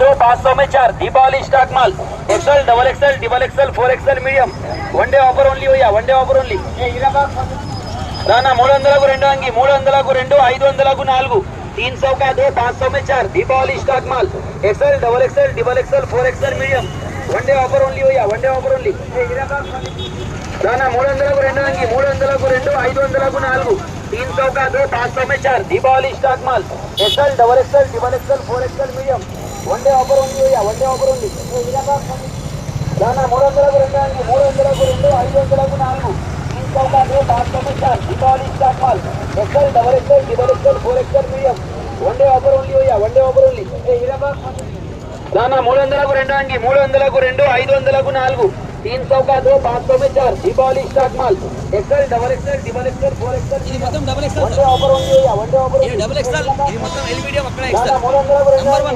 दो पाँच सौ में चार दीपावली स्टॉक माल XL double XL double XL four XL medium one day offer only పోయా వన్ డే ఆఫర్ ఓన్లీ రానా మూడు వందలకు రెండు అంగి మూడు వందలకు రెండు ఐదు వందలకు నాలుగు तीन सौ का दो पाँच सौ में चार दीपावली स्टॉक माल XL double XL double XL four XL medium one day offer only పోయా వన్ డే ఆఫర్ ఓన్లీ రానా మూడు వందలకు రెండు అంగి మూడు వందలకు రెండు ఐదు వందలకు నాలుగు तीन सौ का दो पाँच सौ में चार दीपावली स्टॉक माल XL double XL double XL four XL medium one day offer ఉంది వండే ఆఫర్ ఉంది. దాని మూడు వందలకు రెండు మూడు వందలకు రెండు ఐదు వందలకు నాలుగు. వన్డే దానా మూడు వందలకు రెండు అండి మూడు వందలకు రెండు ఐదు వందలకు నాలుగు. తీన్ सौ का दो దీపావళి స్టాక్ में चार दीपावली स्टार्ट माल XL double XL double XL four XL ये मतलब